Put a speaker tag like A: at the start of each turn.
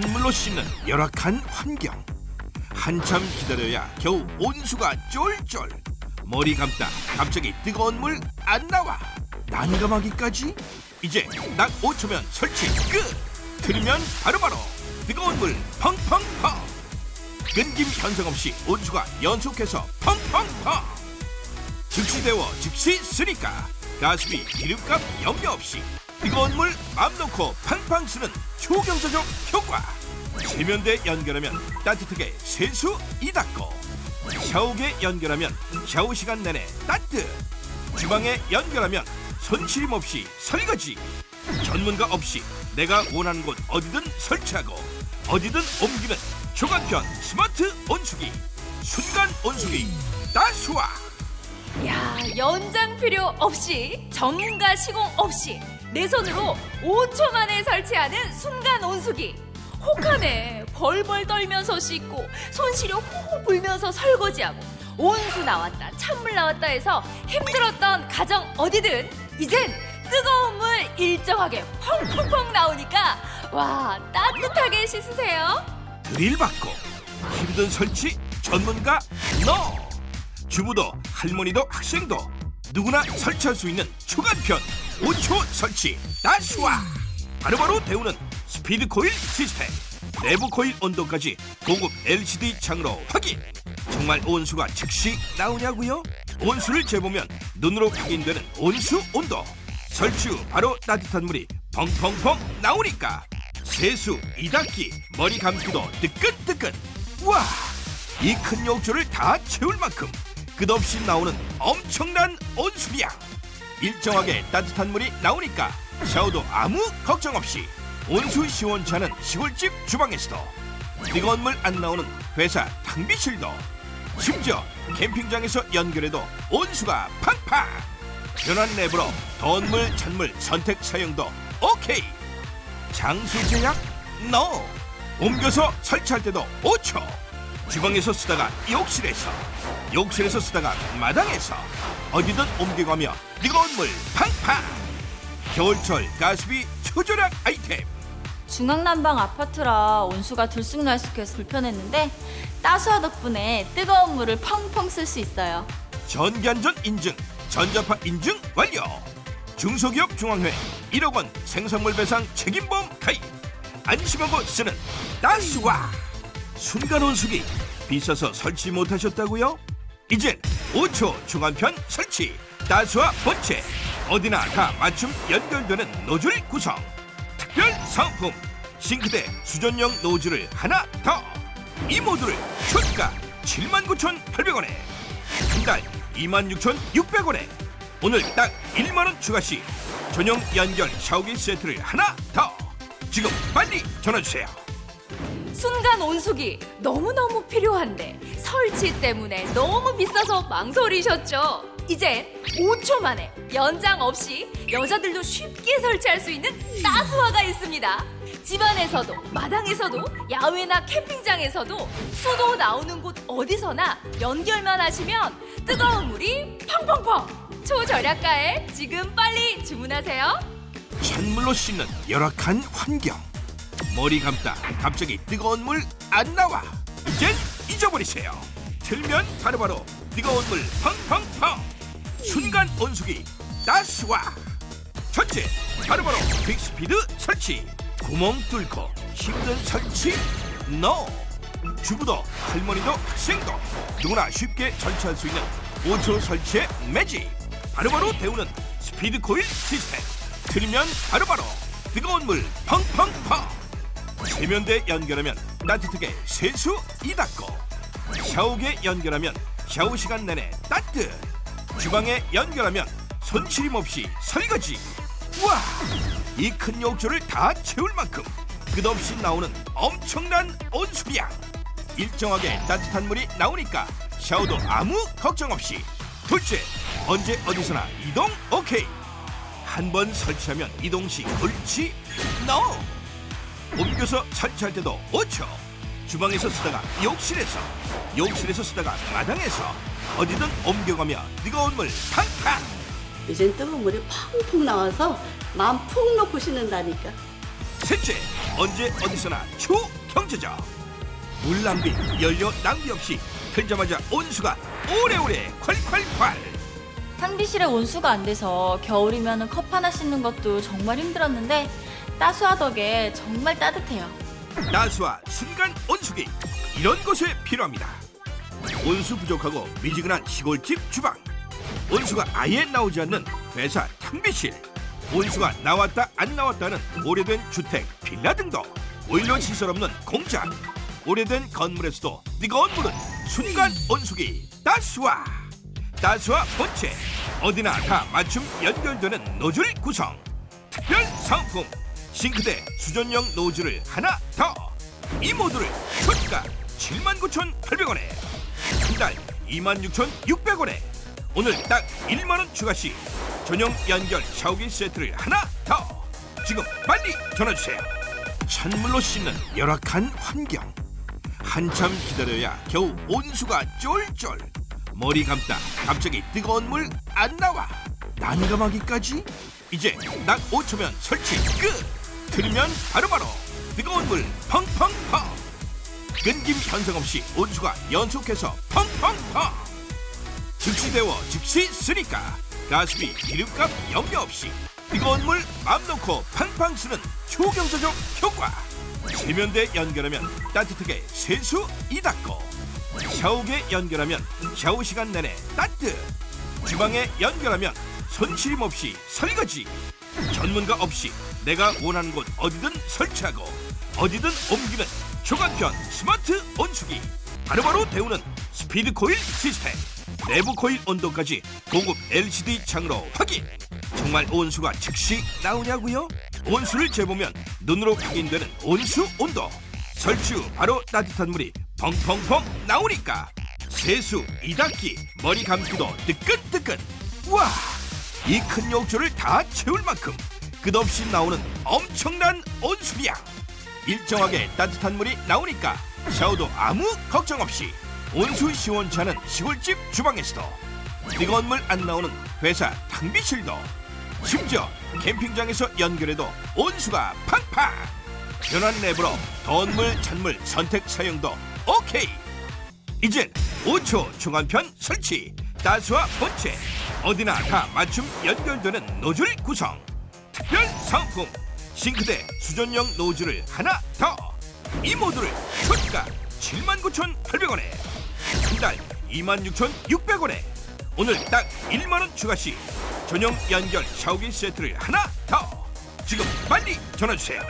A: 찬물로 씻는 열악한 환경. 한참 기다려야 겨우 온수가 쫄쫄. 머리 감다 갑자기 뜨거운 물 안 나와. 난감하기까지? 이제 딱 5초면 설치 끝. 틀면 바로바로 뜨거운 물 펑펑펑. 끊김 현상 없이 온수가 연속해서 펑펑펑. 즉시 데워 즉시 쓰니까 가스비 기름값 염려 없이 뜨거운 물 맘 놓고 팡팡 쓰는 초경제적 효과. 세면대 연결하면 따뜻하게 세수 이닦고 샤워기에 연결하면 샤워 시간 내내 따뜻 주방에 연결하면 손실임 없이 설거지. 전문가 없이 내가 원하는 곳 어디든 설치하고 어디든 옮기는 조간편 스마트 온수기 순간 온수기 따수와
B: 야 연장 필요 없이 전문가 시공 없이 내 손으로 5초 만에 설치하는 순간 온수기. 혹하네 벌벌 떨면서 씻고 손시려 호호 불면서 설거지하고 온수 나왔다 찬물 나왔다 해서 힘들었던 가정 어디든 이젠 뜨거운 물 일정하게 펑펑펑 나오니까 와 따뜻하게 씻으세요.
A: 드릴 받고 힘든 설치 전문가 너! 주부도 할머니도 학생도 누구나 설치할 수 있는 초간편 5초 설치 나수와 바로바로 데우는 스피드 코일 시스템. 내부 코일 온도까지 고급 LCD 창으로 확인. 정말 온수가 즉시 나오냐고요? 온수를 재보면 눈으로 확인되는 온수 온도. 설치 후 바로 따뜻한 물이 펑펑펑 나오니까. 세수, 이닦기, 머리 감기도 뜨끈뜨끈. 와! 이 큰 욕조를 다 채울 만큼 끝없이 나오는 엄청난 온수량 일정하게 따뜻한 물이 나오니까 샤워도 아무 걱정 없이 온수 시원찮은 시골집 주방에서도 뜨거운 물 안 나오는 회사 탕비실도 심지어 캠핑장에서 연결해도 온수가 팡팡 편한 랩으로 더운 물, 찬물 선택 사용도 오케이 장수 제약? NO! 옮겨서 설치할 때도 5초 주방에서 쓰다가 욕실에서 욕실에서 쓰다가 마당에서 어디든 옮겨가며 뜨거운 물 팡팡. 겨울철 가스비 초절약 아이템.
C: 중앙난방 아파트라 온수가 들쑥날쑥해서 불편했는데 따수화 덕분에 뜨거운 물을 펑펑 쓸 수 있어요.
A: 전기안전 인증 전자파 인증 완료. 중소기업 중앙회 1억 원 생산물 배상 책임보험 가입. 안심하고 쓰는 따스와 순간 온수기. 비싸서 설치 못하셨다고요? 이젠 5초 중간편 설치. 따스와 본체. 어디나 다 맞춤 연결되는 노즐 구성. 특별 상품. 싱크대 수전용 노즐을 하나 더. 이 모듈을 초가 79,800원에. 한 달 26,600원에. 오늘 딱 1만원 추가 시. 전용 연결 샤워기 세트를 하나 더. 지금 빨리 전화주세요
B: 순간 온수기 너무너무 필요한데 설치 때문에 너무 비싸서 망설이셨죠? 이젠 5초 만에 연장 없이 여자들도 쉽게 설치할 수 있는 따스화가 있습니다. 집안에서도 마당에서도 야외나 캠핑장에서도 수도 나오는 곳 어디서나 연결만 하시면 뜨거운 물이 펑펑펑 초절약가에 지금 빨리 주문하세요.
A: 찬물로 씻는 열악한 환경 머리 감다 갑자기 뜨거운 물 안 나와. 이젠 잊어버리세요. 틀면 바로바로 뜨거운 물 펑펑펑. 순간 온수기 따스와. 첫째 바로바로 빅스피드 설치. 구멍 뚫고 힘든 설치. NO. 주부도 할머니도 학생도 누구나 쉽게 설치할 수 있는 5초 설치의 매직. 바로바로 데우는 스피드 코일 시스템. 틀면 바로바로 뜨거운 물 펑펑펑 세면대 연결하면 따뜻하게 세수 이닦고 샤워기에 연결하면 샤워 시간 내내 따뜻 주방에 연결하면 손실임 없이 설거지. 와! 이 큰 욕조를 다 채울 만큼 끝없이 나오는 엄청난 온수량. 일정하게 따뜻한 물이 나오니까 샤워도 아무 걱정 없이 둘째 언제 어디서나 이동 오케이. 한 번 설치하면 이동 시 옳지. NO 옮겨서 설치할 때도 5초. 주방에서 쓰다가 욕실에서 욕실에서 쓰다가 마당에서 어디든 옮겨가며 뜨거운 물 팡팡.
D: 이젠 뜨거운 물이 펑펑 나와서 마음 푹 놓고 신는다니까.
A: 셋째 언제 어디서나 초경제적 물 낭비 연료 낭비 없이 틀자마자 온수가 오래오래 콸콸콸.
C: 탕비실에 온수가 안 돼서 겨울이면 컵 하나 씻는 것도 정말 힘들었는데 따수화 덕에 정말 따뜻해요.
A: 나수와 순간 온수기. 이런 곳에 필요합니다. 온수 부족하고 미지근한 시골집 주방. 온수가 아예 나오지 않는 회사 탕비실. 온수가 나왔다 안 나왔다는 오래된 주택 빌라 등도. 오일러 시설 없는 공장 오래된 건물에서도 뜨거운 물은 순간 온수기. 따수와 따수와 본체. 어디나 다 맞춤 연결되는 노즐 구성. 특별 상품 싱크대 수전용 노즐을 하나 더. 이 모듈을 초가 79,800원에 한 달 26,600원에. 오늘 딱 1만 원 추가 시 전용 연결 샤워기 세트를 하나 더. 지금 빨리 전화 주세요. 찬물로 씻는 열악한 환경. 한참 기다려야 겨우 온수가 쫄쫄. 머리 감다 갑자기 뜨거운 물 안 나와. 난감하기까지? 이제 딱 5초면 설치 끝 틀면 바로바로 뜨거운 물 펑펑펑. 끊김 현상 없이 온수가 연속해서 펑펑펑. 즉시 데워 즉시 쓰니까 가스비 기름값 염려 없이 뜨거운 물 맘 놓고 팡팡 쓰는 초경제적 효과. 세면대 연결하면 따뜻하게 세수 이닦고 샤워기에 연결하면 샤워 시간 내내 따뜻. 주방에 연결하면 손실임 없이 설거지. 전문가 없이 내가 원하는 곳 어디든 설치하고 어디든 옮기는 초간편 스마트 온수기. 바로바로 데우는 스피드 코일 시스템. 내부 코일 온도까지 고급 LCD 창으로 확인. 정말 온수가 즉시 나오냐고요? 온수를 재보면 눈으로 확인되는 온수 온도. 설치 후 바로 따뜻한 물이 펑펑펑 나오니까. 세수, 이닦기, 머리 감기도 뜨끈뜨끈. 와! 이 큰 욕조를 다 채울 만큼 끝없이 나오는 엄청난 온수량 일정하게 따뜻한 물이 나오니까 샤워도 아무 걱정 없이 온수 시원찮은 시골집 주방에서도 뜨거운 물 안 나오는 회사 탕비실도 심지어 캠핑장에서 연결해도 온수가 팡팡! 편한 랩으로 더운 물, 찬물 선택 사용도 오케이! 이젠 5초 중간편 설치 따수와 본체 어디나 다 맞춤 연결되는 노즐 구성 특별 상품. 싱크대 수전용 노즐을 하나 더. 이 모듈을 초가 79,800원에 한 달 26,600원에. 오늘 딱 1만원 추가 시 전용 연결 샤워기 세트를 하나 더. 지금 빨리 전화주세요